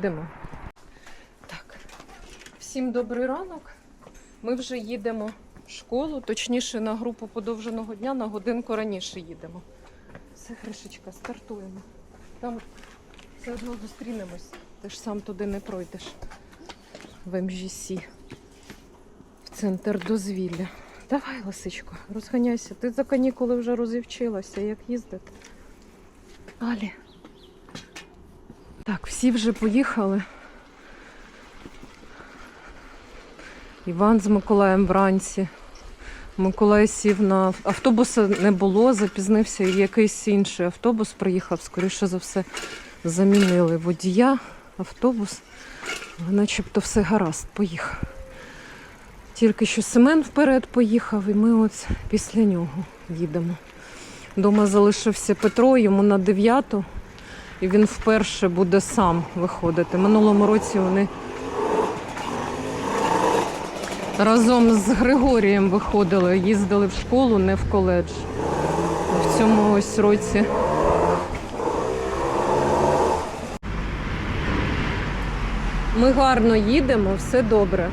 їдемо. Так, всім добрий ранок. Ми вже їдемо в школу, точніше на групу подовженого дня на годинку раніше їдемо. Все, Гришечка, стартуємо. Там все одно зустрінемось. Ти ж сам туди не пройдеш. В МЖС. В центр дозвілля. Давай, лисичко, розганяйся. Ти за канікули вже розівчилася, як їздити. Алі. Так, всі вже поїхали. Іван з Миколаєм вранці. Миколай сів на автобуса не було, запізнився і якийсь інший автобус приїхав, скоріше за все, замінили водія, автобус. Але начебто все гаразд, поїхав. Тільки що Семен вперед поїхав, і ми от після нього їдемо. Дома залишився Петро, йому на дев'яту, і він вперше буде сам виходити. Минулому році вони разом з Григорієм виходили, їздили в школу, не в коледж. В цьому ось році. Ми гарно їдемо, все добре.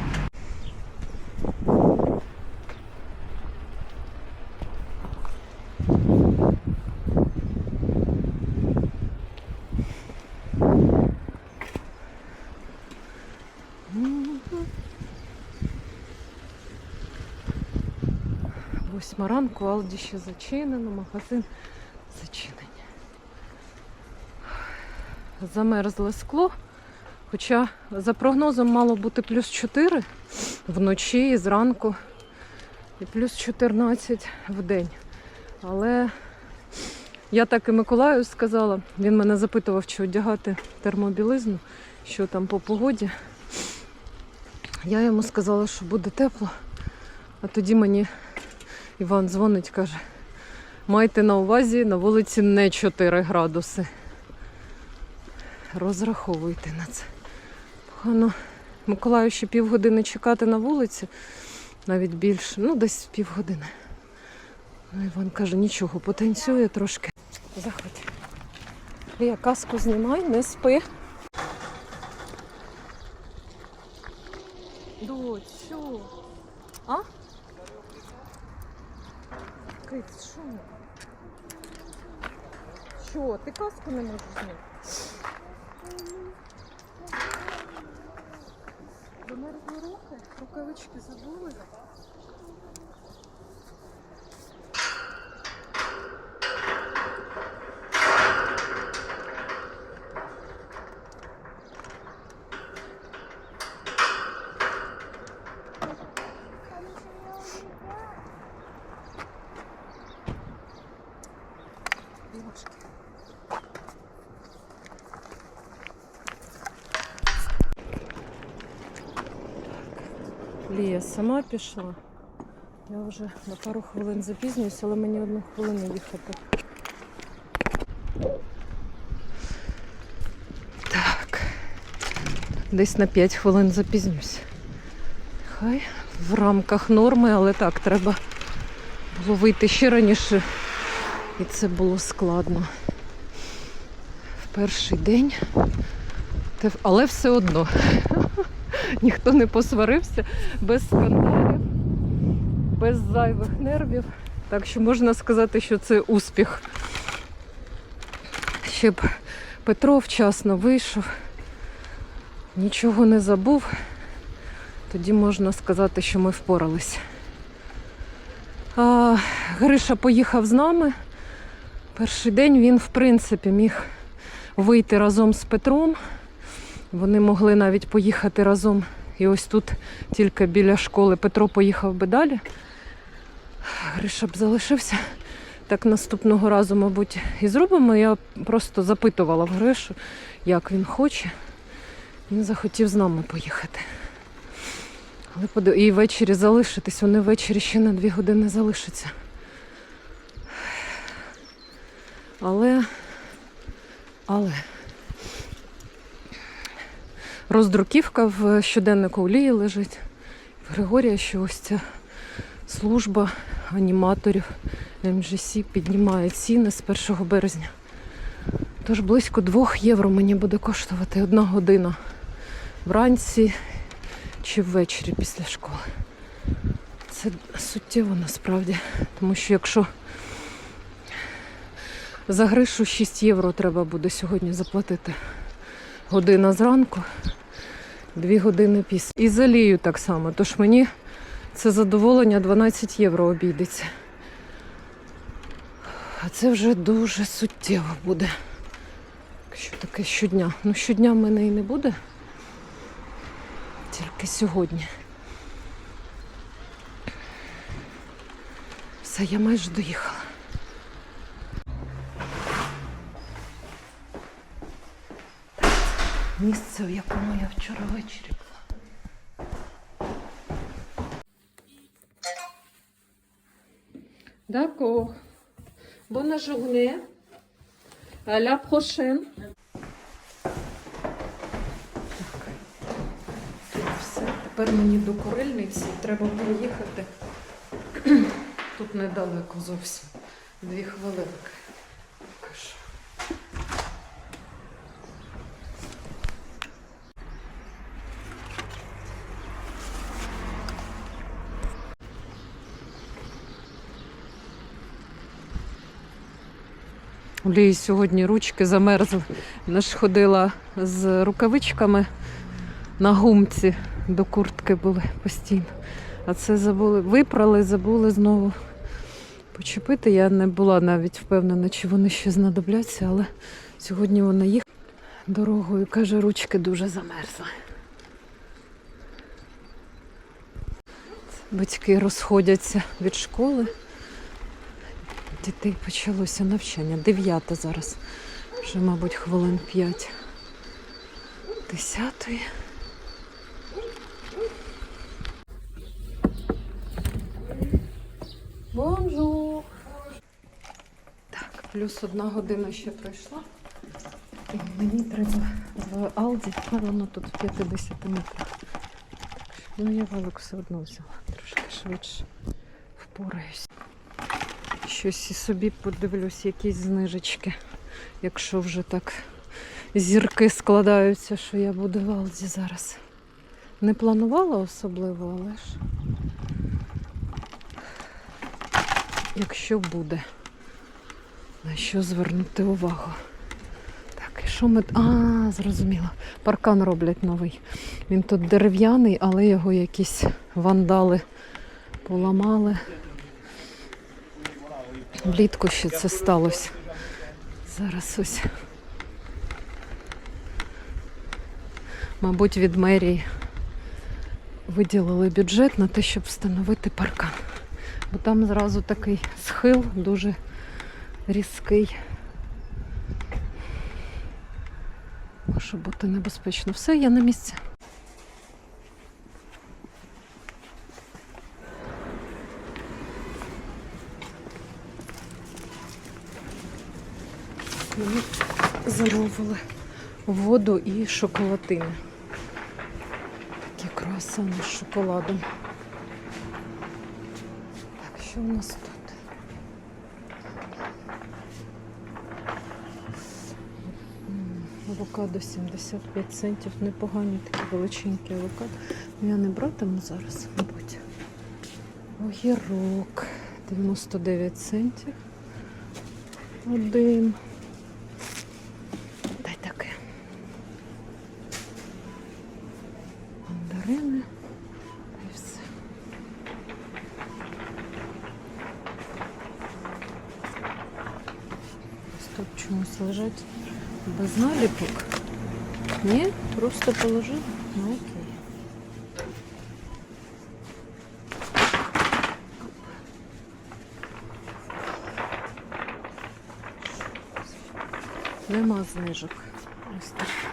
Восьма ранку, Алді ще зачинено, магазин зачинений. Замерзле скло. Хоча за прогнозом мало бути плюс 4 вночі і зранку, і плюс 14 в день. Але я так і Миколаю сказала, він мене запитував, чи одягати термобілизну, що там по погоді. Я йому сказала, що буде тепло, а тоді мені Іван дзвонить, каже, майте на увазі, на вулиці не 4 градуси. Розраховуйте на це. Погано Миколаю ще півгодини чекати на вулиці, навіть більше, ну десь півгодини. Ну, Іван каже, нічого, потанцює трошки. Заходь. Лія, каску знімай, не спи. Доцю. А? Кит, що? Що, ти каску не можеш зняти? Замерзли руки, рукавички забули. Іграшки. Лія сама пішла. Я вже на пару хвилин запізнююсь, але мені одну хвилину їхати. Так. Десь на 5 хвилин запізнюсь. Хай в рамках норми, але так, треба було вийти ще раніше. І це було складно. В перший день. Але все одно ніхто не посварився без скандалів, без зайвих нервів. Так що можна сказати, що це успіх. Ще б Петро вчасно вийшов, нічого не забув. Тоді можна сказати, що ми впоралися. А, Гриша поїхав з нами. Перший день він, в принципі, міг вийти разом з Петром. Вони могли навіть поїхати разом. І ось тут тільки біля школи Петро поїхав би далі. Гриша б залишився. Так наступного разу, мабуть, і зробимо. Я просто запитувала в Гришу, як він хоче. Він захотів з нами поїхати. Але і ввечері залишитись. Вони ввечері ще на дві години залишаться. Але, але роздруківка в щоденнику у Лії лежить. В Григорія, що ось ця служба аніматорів МЖС піднімає ціни з 1 березня. Тож близько 2 євро мені буде коштувати одна година вранці чи ввечері після школи. Це суттєво насправді, тому що якщо за гришу 6 євро треба буде сьогодні заплатити година зранку, 2 години після. І за лію так само, тож мені це задоволення 12 євро обійдеться. А це вже дуже суттєво буде. Якщо таке щодня. Ну, щодня в мене і не буде. Тільки сьогодні. Все, я майже доїхала. Місце, в якому я вчора ввечері була. D'accord. Bonne journée. À la prochaine. Так. Тут все. Тепер мені до Курильниці треба проїхати. Тут недалеко зовсім. Дві хвилинки. У Лії сьогодні ручки замерзли. Вона ж ходила з рукавичками на гумці до куртки були постійно. А це забули, випрали, забули знову почепити. Я не була навіть впевнена, чи вони ще знадобляться, але сьогодні вона їх дорогою, каже, ручки дуже замерзли. Батьки розходяться від школи. Дітей почалося навчання. Дев'ята зараз. Вже, мабуть, хвилин п'ять. Десятої. Бонжур. Так, плюс одна година ще пройшла. І мені треба в Алді, а воно тут в 50 метрах. Ну я велик все одно взяла. Трошки швидше впораюсь. Щось і собі подивлюсь, якісь знижечки. Якщо вже так зірки складаються, що я буду в Алді зараз. Не планувала особливо, але ж якщо буде, на що звернути увагу. Так, і що ми. А, зрозуміло. Паркан роблять новий. Він тут дерев'яний, але його якісь вандали поламали. Влітку ще це сталося. Зараз ось. Мабуть, від мерії виділили бюджет на те, щоб встановити паркан. Бо там зразу такий схил дуже різкий. Може бути небезпечно. Все, я на місці. Мені замовили воду і шоколадини. Такі круасани з шоколадом. Так, що у нас тут? Авокадо 75 центів. Непогані такі величенькі авокадо. Ну, Я не братиму зараз, мабуть. Огірок 99 центів. Один. Мандарини. І все. Ось тут чомусь лежать без наліпок. Ні, просто положив. Ну окей. Нема знижок. Ось так.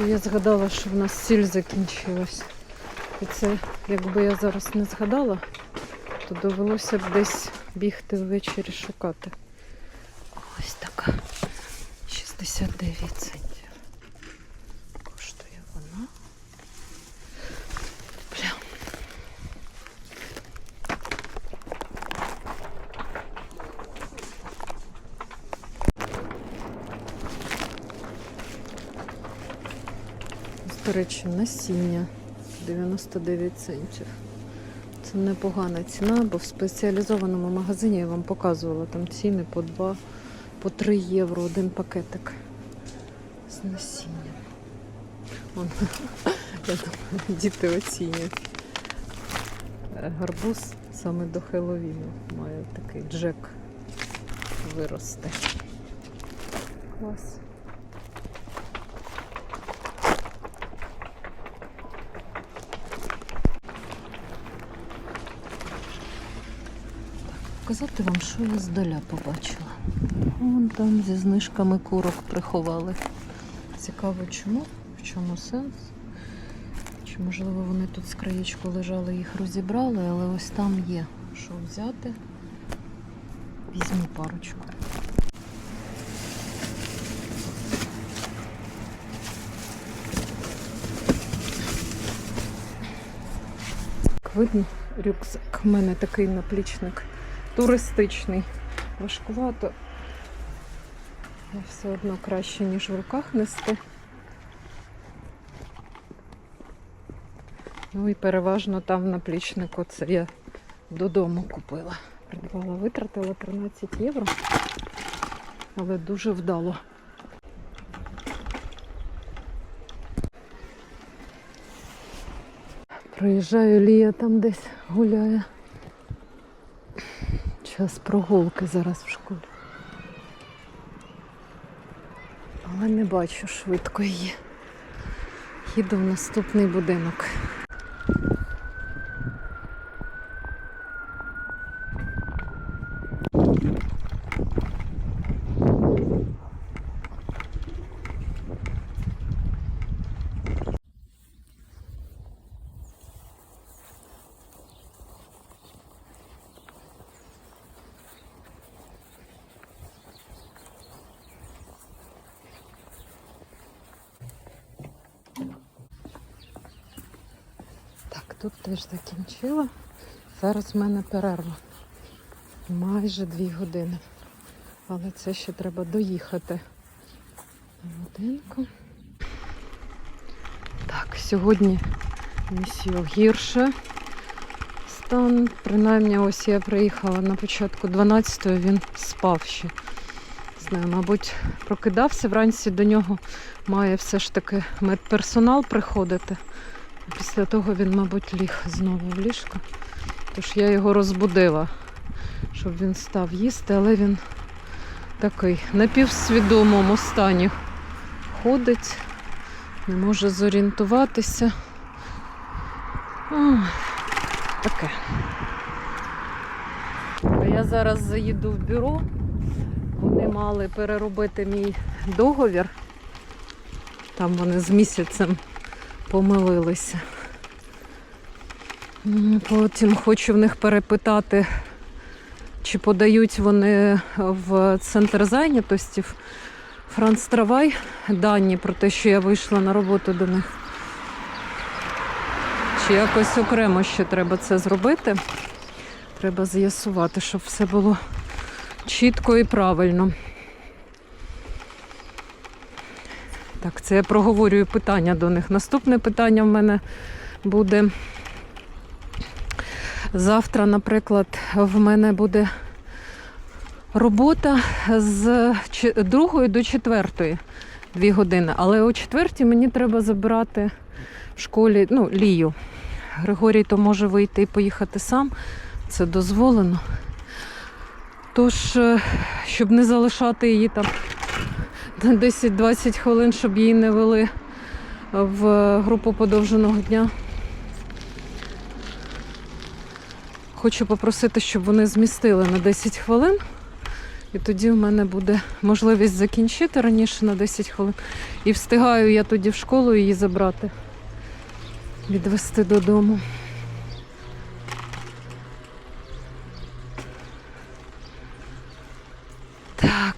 Ще я згадала, що в нас сіль закінчилась. І це, якби я зараз не згадала, то довелося б десь бігти ввечері шукати. Ось така. 69 центів. Коштує вона. Бля. Ось, До речі, насіння 99 центів. Це непогана ціна, бо в спеціалізованому магазині я вам показувала там ціни по 2, по 3 євро один пакетик з насінням. Вон, я думаю, діти оцінять. Е, Гарбуз саме до Хеллоуіну має такий джек вирости. Клас. Показати вам, що я здаля побачила. Вон там зі знижками курок приховали. Цікаво чому? В чому сенс? Чи можливо вони тут з краєчку лежали, їх розібрали, але ось там є що взяти. Візьму парочку. Видно, рюкзак. У мене такий наплічник туристичний. Важкувато. Але все одно краще, ніж в руках нести. Ну і переважно там наплічнику це я додому купила. Придбала, витратила 13 євро, але дуже вдало. Приїжджаю, Лія там десь гуляє. Час прогулки зараз в школі. Але не бачу швидко її. Їду в наступний будинок. Так, тут теж закінчила. Зараз в мене перерва. Майже дві години. Але це ще треба доїхати на годинку. Так, сьогодні місію гірше стан. Принаймні, ось я приїхала на початку 12-го, він спав ще. Знаю, мабуть, прокидався. Вранці до нього має все ж таки медперсонал приходити. Після того він, мабуть, ліг знову в ліжко. Тож я його розбудила, щоб він став їсти, але він такий напівсвідомому стані ходить, не може зорієнтуватися. Ой, таке. Я зараз заїду в бюро. Вони мали переробити мій договір. Там вони з місяцем помилилися. Потім хочу в них перепитати, чи подають вони в центр зайнятості в Франц Травай дані про те, що я вийшла на роботу до них. Чи якось окремо ще треба це зробити. Треба з'ясувати, щоб все було чітко і правильно. Так, це я проговорюю питання до них. Наступне питання в мене буде. Завтра, наприклад, в мене буде робота з чи- другої до четвертої дві години. Але о четвертій мені треба забирати в школі ну, Лію. Григорій то може вийти і поїхати сам. Це дозволено. Тож, е, щоб не залишати її там 10-20 хвилин, щоб її не вели в групу подовженого дня. Хочу попросити, щоб вони змістили на 10 хвилин І тоді в мене буде можливість закінчити раніше на 10 хвилин. І встигаю я тоді в школу її забрати, відвести додому.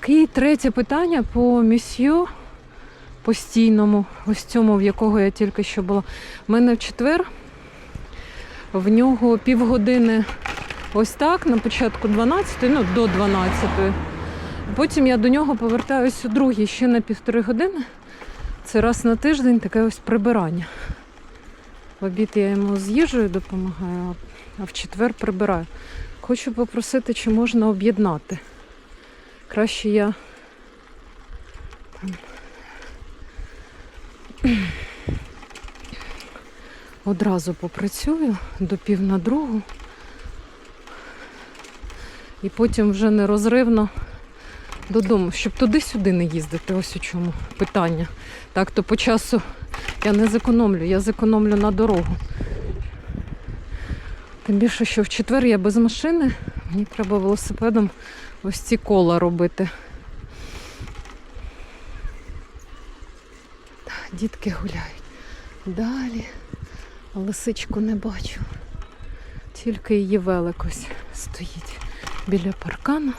І третє питання по місью постійному, ось цьому, в якого я тільки що була. У мене в четвер в нього півгодини ось так, на початку 12, ну до 12. Потім я до нього повертаюся у другій ще на півтори години. Це раз на тиждень таке ось прибирання. В обід я йому з їжею допомагаю, а в четвер прибираю. Хочу попросити, чи можна об'єднати. Краще я там, одразу попрацюю до пів на другу. І потім вже нерозривно додому, щоб туди-сюди не їздити. Ось у чому питання. Так, то по часу я не зекономлю, я зекономлю на дорогу. Тим більше, що в четвер я без машини, мені треба велосипедом ось ці кола робити. Дітки гуляють. Далі. Лисичку не бачу. Тільки її великось стоїть біля паркану.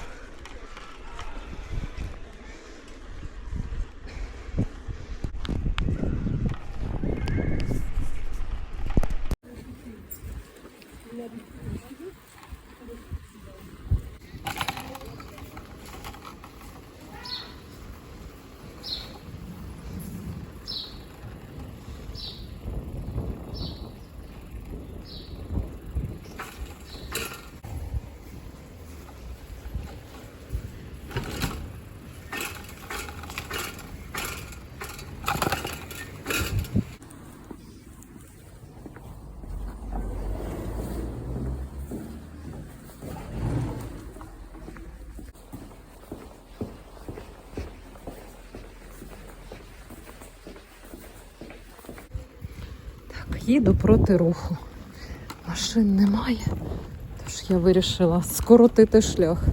Їду проти руху. Машин немає, тож я вирішила скоротити шлях.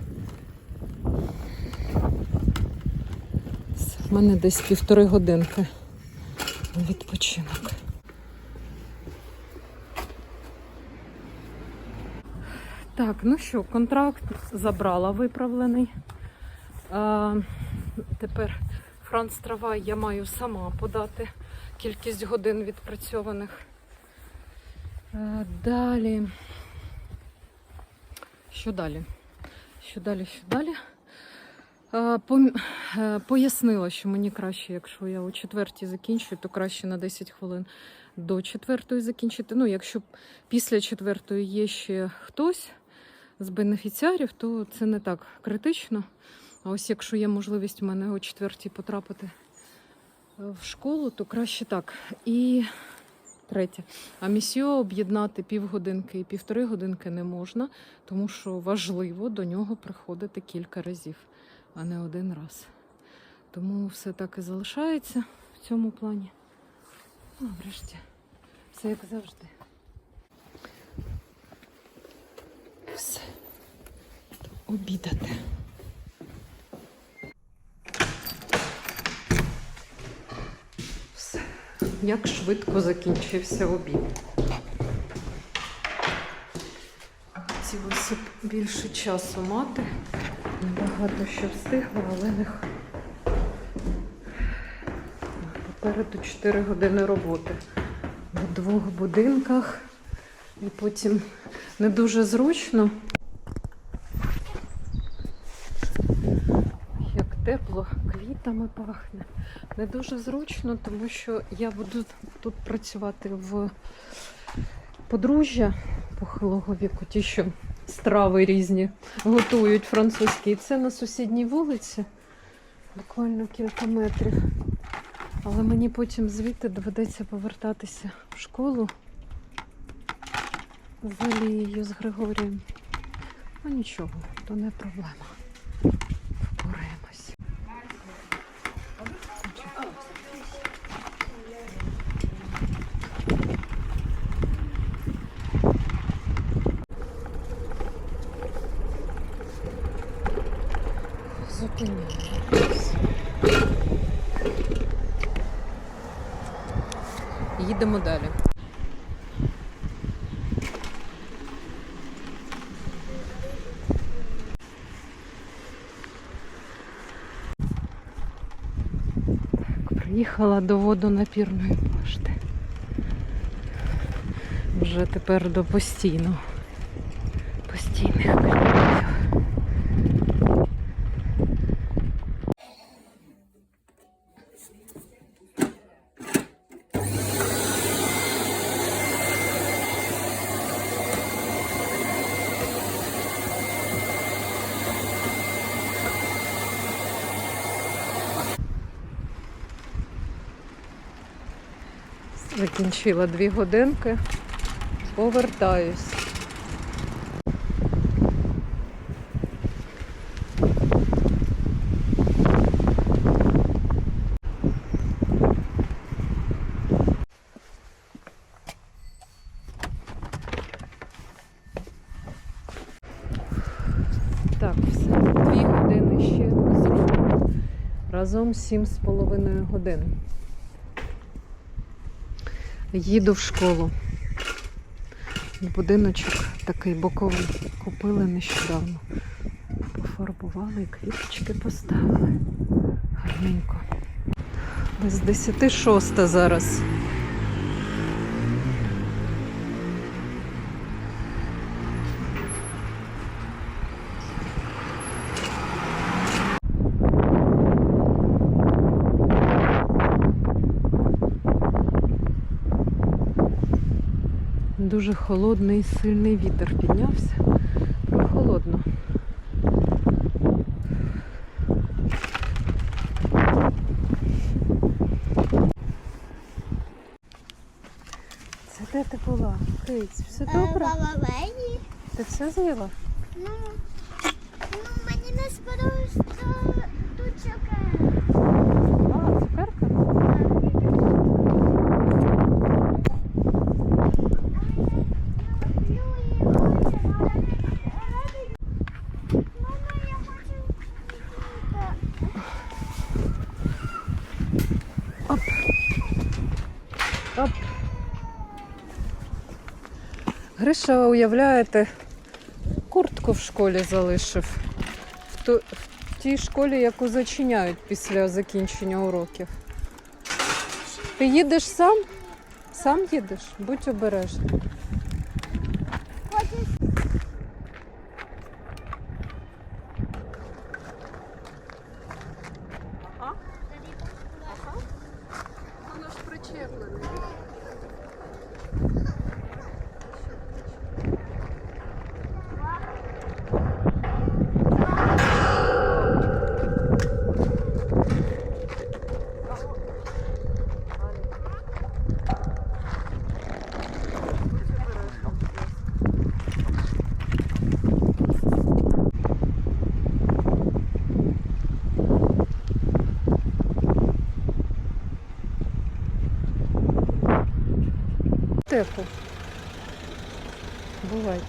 В мене десь півтори годинки відпочинок. Так, ну що, контракт забрала виправлений. А, тепер Франц Травай я маю сама подати кількість годин відпрацьованих. Е, Далі. Що далі? Що далі, що далі? Е, е, Пояснила, що мені краще, якщо я о четвертій закінчую, то краще на 10 хвилин до четвертої закінчити. Ну, якщо після четвертої є ще хтось з бенефіціарів, то це не так критично. А ось якщо є можливість в мене о четвертій потрапити в школу, то краще так. І третє. А місіо об'єднати півгодинки і півтори годинки не можна, тому що важливо до нього приходити кілька разів, а не один раз. Тому все так і залишається в цьому плані. Ну, врешті, все як завжди. Все. Обідати. Все. Як швидко закінчився обід. Хотілося б більше часу мати. Небагато що встигла, але не попереду 4 години роботи в двох будинках. І потім не дуже зручно. Як тепло, квітами пахне. Не дуже зручно, тому що я буду тут працювати в подружжя похилого віку, ті, що страви різні готують французькі. І це на сусідній вулиці, буквально кілька метрів. Але мені потім звідти доведеться повертатися в школу з Алією, з Григорієм. Ну нічого, то не проблема. Зупиняємось. Їдемо далі. Приїхала до водонапірної башти. Вже тепер до постійного. Постійних Закінчила дві годинки. Повертаюсь. Так, все. Дві години ще зроблено. Разом сім з половиною годин. Їду в школу. Будиночок такий боковий. Купили нещодавно. Пофарбували, квіточки поставили. Гарненько. Десь 10 шоста зараз. Дуже холодний сильний вітер піднявся. Прохолодно. Це де ти була? Киць, все добре? Та все з'їла? Ну, ну, мені не сподобалось, що тут чекає. А, цукерка? Оп. Гриша, уявляєте, куртку в школі залишив. В, ту, в тій школі, яку зачиняють після закінчення уроків. Ти їдеш сам? Сам їдеш? Будь обережний. Воно ж причеплене. Тепло. Бувайте.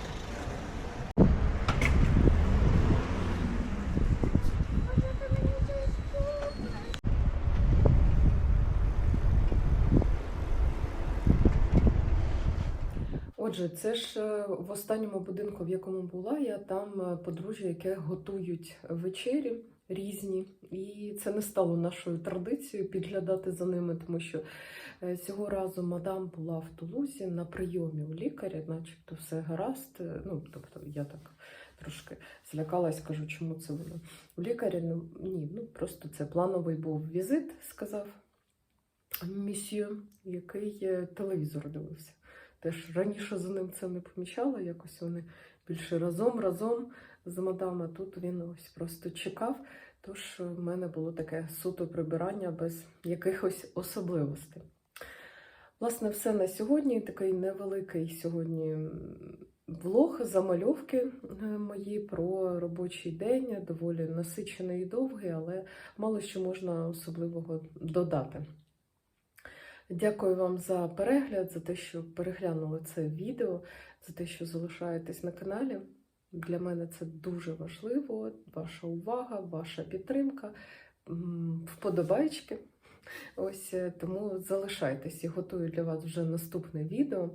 Отже, це ж е, в останньому будинку, в якому була я, там е, подружжя, яке готують вечері різні, і це не стало нашою традицією підглядати за ними, тому що е, цього разу мадам була в Тулузі на прийомі у лікаря, начебто все гаразд. Е, Ну, тобто я так трошки злякалась, кажу, чому це воно у лікаря? Ну ні, ну просто це плановий був візит, сказав місьє, який е, телевізор дивився. Теж раніше за ним це не помічала, якось вони більше разом, разом з мадами. Тут він ось просто чекав. Тож в мене було таке суто прибирання без якихось особливостей. Власне, все на сьогодні. Такий невеликий сьогодні влог, замальовки е, мої про робочий день, доволі насичений і довгий, але мало що можна особливого додати. Дякую вам за перегляд, за те, що переглянули це відео, за те, що залишаєтесь на каналі. Для мене це дуже важливо. Ваша увага, ваша підтримка, вподобайки. Ось е, тому залишайтесь і готую для вас вже наступне відео.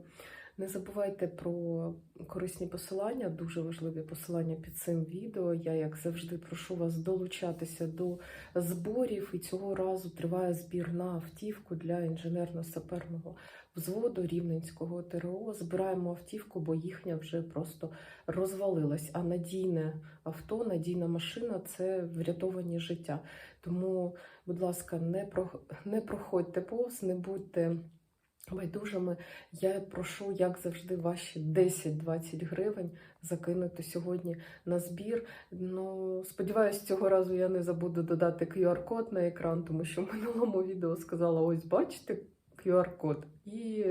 Не забувайте про корисні посилання, дуже важливі посилання під цим відео. Я, як завжди, прошу вас долучатися до зборів. І цього разу триває збір на автівку для інженерно-саперного взводу Рівненського ТРО. Збираємо автівку, бо їхня вже просто розвалилась. А надійне авто, надійна машина це врятовані життя. Тому, будь ласка, не про не проходьте повз, не будьте байдужими. Я прошу, як завжди, ваші 10-20 гривень закинути сьогодні на збір. Ну, сподіваюсь, цього разу я не забуду додати QR-код на екран, тому що в минулому відео сказала: ось бачите QR-код. І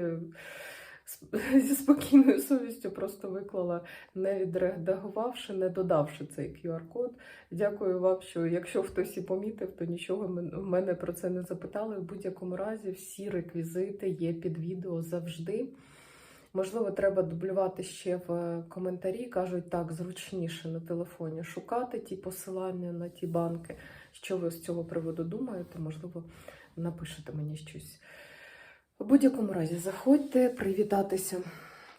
зі спокійною совістю просто виклала, не відредагувавши, не додавши цей QR-код. Дякую вам, що якщо хтось і помітив, то нічого в мене про це не запитали. В будь-якому разі всі реквізити є під відео завжди. Можливо, треба дублювати ще в коментарі. Кажуть, так, зручніше на телефоні шукати ті посилання на ті банки. Що ви з цього приводу думаєте? Можливо, напишете мені щось. У будь-якому разі, заходьте, привітатися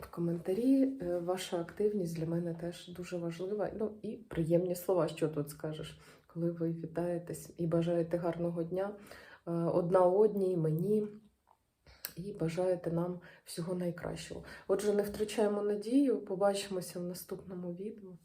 в коментарі. Е, Ваша активність для мене теж дуже важлива. Ну і приємні слова, що тут скажеш, коли ви вітаєтесь і бажаєте гарного дня е, одна одній, мені. І бажаєте нам всього найкращого. Отже, не втрачаємо надію. Побачимося в наступному відео.